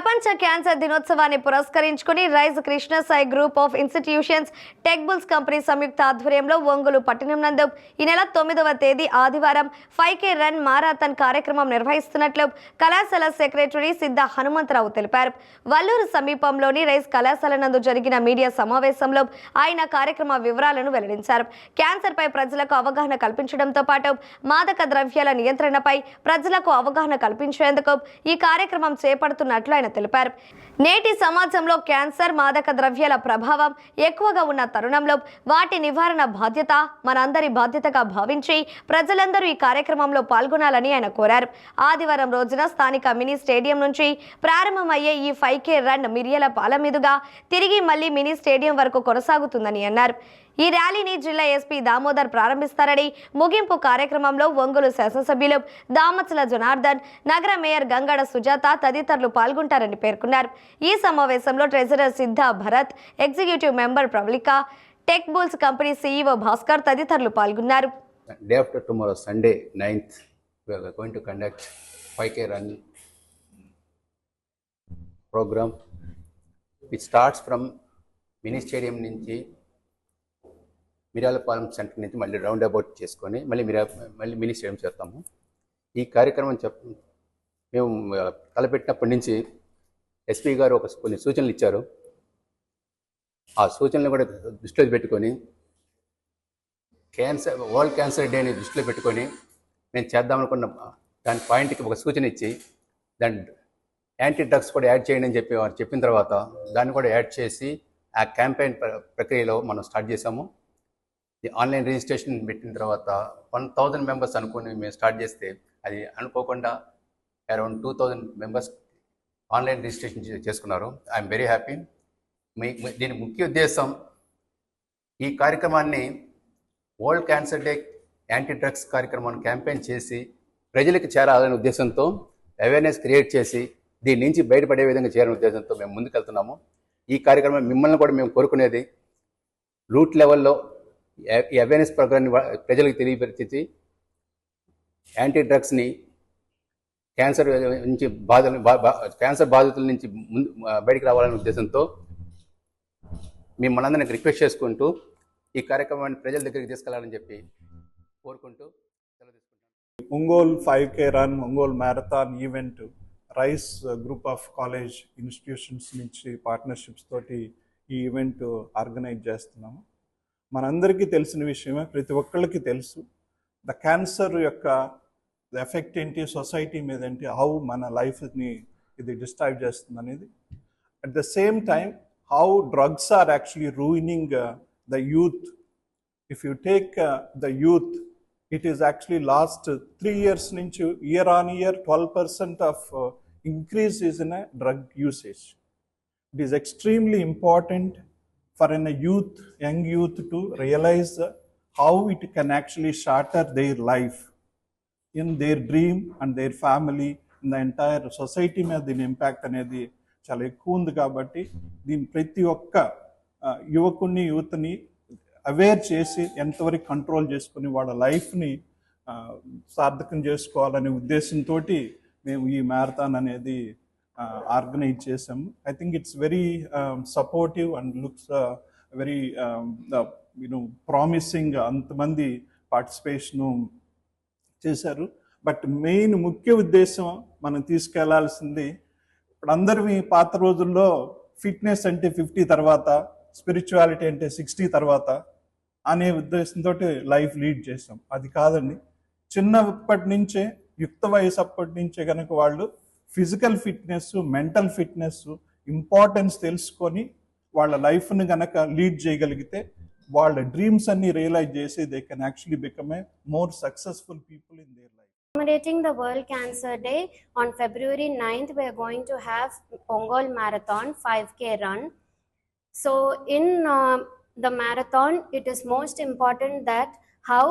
ప్రపంచ క్యాన్సర్ దినోత్సవాన్ని పురస్కరించుకుని Rise Krishnasai group of institutions Techbulls company సంయుక్త ఆధ్వర్యంలో ఒంగోలు పట్టణం నందు ఈ నెల తొమ్మిదవ తేదీ ఆదివారం ఫైవ్ కే రన్ మారాథన్ కార్యక్రమం నిర్వహిస్తున్నట్లు కళాశాల సెక్రటరీ సిద్ధ హనుమంతరావు తెలిపారు. వల్లూరు సమీపంలోని రైజ్ కళాశాల నందు జరిగిన మీడియా సమావేశంలో ఆయన కార్యక్రమ వివరాలను వెల్లడించారు. క్యాన్సర్ పై ప్రజలకు అవగాహన కల్పించడంతో పాటు మాదక ద్రవ్యాల నియంత్రణపై ప్రజలకు అవగాహన కల్పించేందుకు ఈ కార్యక్రమం చేపడుతున్నట్లు ఆయన తెలిపారు. నేటి సమాజంలో క్యాన్సర్ మాదక ద్రవ్యాల ప్రభావం ఎక్కువగా ఉన్న తరుణంలో వాటి నివారణ బాధ్యత మనందరి బాధ్యతగా భావించి ప్రజలందరూ ఈ కార్యక్రమంలో పాల్గొనాలని ఆయన కోరారు. ఆదివారం రోజున స్థానిక మినీ స్టేడియం నుంచి ప్రారంభమయ్యే ఈ ఫైవ్ కే రన్ మిరియల పాల మీదుగా తిరిగి మళ్ళీ మినీ స్టేడియం వరకు కొనసాగుతుందని అన్నారు. ఈ ర్యాలీని జిల్లా ఎస్పీ దామోదర్ ప్రారంభిస్తారని ముగింపు కార్యక్రమంలో ఒంగోలు శాసనసభ్యులు దామచల జనార్దన్ నగర మేయర్ గంగడ సుజాత తదితరులు పాల్గొంటారని పేర్కొన్నారు ఈ సమావేశంలో treasurer Siddha Bharat executive member Pravalika tech bulls company C E O Bhaskar తదితరులు పాల్గొన్నారు day after tomorrow, Sunday, 9th, we are going to conduct 5K run program. It starts from mini stadium నుంచి Miralapalem centre నుంచి మళ్ళీ round about చేసుకొని మళ్ళీ మిరా మళ్ళీ mini stadium చేస్తాము ఈ కార్యక్రమం చెప్ మేము తలపెట్టినప్పటి నుంచి ఎస్పీ గారు ఒక కొన్ని సూచనలు ఇచ్చారు. ఆ సూచనలు కూడా దృష్టిలో పెట్టుకొని క్యాన్సర్ వరల్డ్ క్యాన్సర్ డేని దృష్టిలో పెట్టుకొని మేము చేద్దామనుకున్న దాని పాయింట్కి ఒక సూచన ఇచ్చి దాని యాంటీ డ్రగ్స్ కూడా యాడ్ చేయండి అని చెప్పి వారు చెప్పిన తర్వాత దాన్ని కూడా యాడ్ చేసి ఆ క్యాంపెయిన్ ప్ర- ప్రక్రియలో మనం స్టార్ట్ చేసాము ఆన్లైన్ రిజిస్ట్రేషన్ పెట్టిన తర్వాత వన్ థౌజండ్ మెంబర్స్ అనుకుని మేము స్టార్ట్ చేస్తే అది అనుకోకుండా around two thousand members online registration చేసుకున్నారు. I'm very happy. మీ దీని ముఖ్య ఉద్దేశం ఈ కార్యక్రమాన్ని world cancer day anti drugs కార్యక్రమాన్ని క్యాంపెయిన్ చేసి ప్రజలకు చేరాలనే ఉద్దేశంతో అవేర్నెస్ క్రియేట్ చేసి దీని నుంచి బయటపడే విధంగా చేరని ఉద్దేశంతో మేము ముందుకెళ్తున్నాము. ఈ కార్యక్రమం మిమ్మల్ని కూడా మేము కోరుకునేది రూట్ లెవెల్లో ఈ- అవేర్నెస్ ప్రోగ్రామ్ని ప్రజలకు తెలియపరిచి యాంటీ డ్రగ్స్ని క్యాన్సర్ నుంచి బాధలు బా- క్యాన్సర్ బాధితుల నుంచి ముందు బయటికి రావాలనే ఉద్దేశంతో మిమ్మల్ని అందరినీ రిక్వెస్ట్ చేసుకుంటూ ఈ కార్యక్రమాన్ని ప్రజల దగ్గరికి తీసుకెళ్ళాలని చెప్పి కోరుకుంటూ Ongole five K run Ongole marathon event Rise group of college institutions నుంచి పార్ట్నర్షిప్స్ తోటి ఈ ఈవెంట్ ఆర్గనైజ్ చేస్తున్నాము. మనందరికీ తెలిసిన విషయమే ప్రతి ఒక్కళ్ళకి తెలుసు. ద క్యాన్సర్ యొక్క ఎఫెక్ట్ ఏంటి సొసైటీ మీద ఏంటి హౌ మన లైఫ్ని ఇది డిస్టర్బ్ చేస్తుంది అనేది at the same time how drugs are actually ruining the youth. If you take the youth it is actually last three years నుంచి year on year twelve percent of increase is in a drug usage. It is extremely important for in a youth, young youth to realize uh, how it can actually shatter their life in their dream and their family, in the entire society మీద దీని impact అనేది చాలా ఎక్కువ ఉంది కాబట్టి దీని ప్రతి ఒక్క ఆ, యువకుని యూత్ని అవేర్ చేసి ఎంతవరకు కంట్రోల్ చేసుకుని వాళ్ళ లైఫ్ని సార్థకం చేసుకోవాలనే ఉద్దేశంతో మేము ఈ మ్యారథాన్ అనేది ఆర్గనైజ్ చేసాము I think it's very supportive and looks very you know promising అంతమంది పార్టిసిపేషను చేశారు. బట్ మెయిన్ ముఖ్య ఉద్దేశం మనం తీసుకెళ్ళాల్సింది ఇప్పుడు అందరివి పాత రోజుల్లో ఫిట్నెస్ అంటే ఫిఫ్టీ తర్వాత స్పిరిచువాలిటీ అంటే సిక్స్టీ తర్వాత అనే ఉద్దేశంతో లైఫ్ లీడ్ చేసాం అది కాదండి. చిన్నప్పటి నుంచే యుక్త వయసు అప్పటి నుంచే కనుక వాళ్ళు physical fitness mental fitness importance తెలుసుకొని వాళ్ళ లైఫ్ను గనక లీడ్ చేయగలిగితే వాళ్ళ డ్రీమ్స్ అన్ని రియలైజ్ చేసి they can actually become a more successful people in their life Commemorating the World Cancer Day on February 9th, we are going to have Ongol Marathon 5K run. So, in uh, the marathon, it is most important that how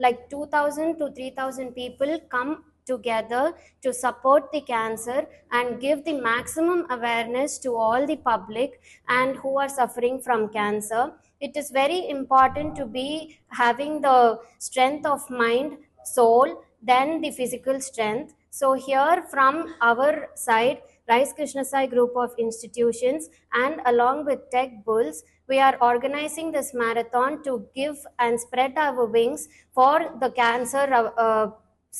like 2,000 to 3,000 people come together to support the cancer and give the maximum awareness to all the public and who are suffering from cancer. It is very important to be having the strength of mind, soul, then the physical strength. So, here from our side, Rice Krishna Sai group of institutions and along with Tech Bulls, we are organizing this marathon to give and spread our wings for the cancer uh, uh,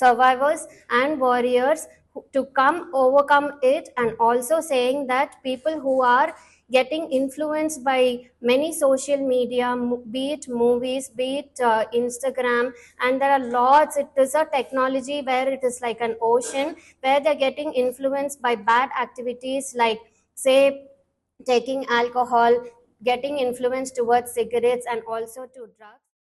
survivors and warriors to come overcome it and also saying that people who are getting influenced by many social media be it movies be it uh, instagram and there are lots it is a technology where it is like an ocean where they're getting influenced by bad activities like say taking alcohol getting influenced towards cigarettes and also to drugs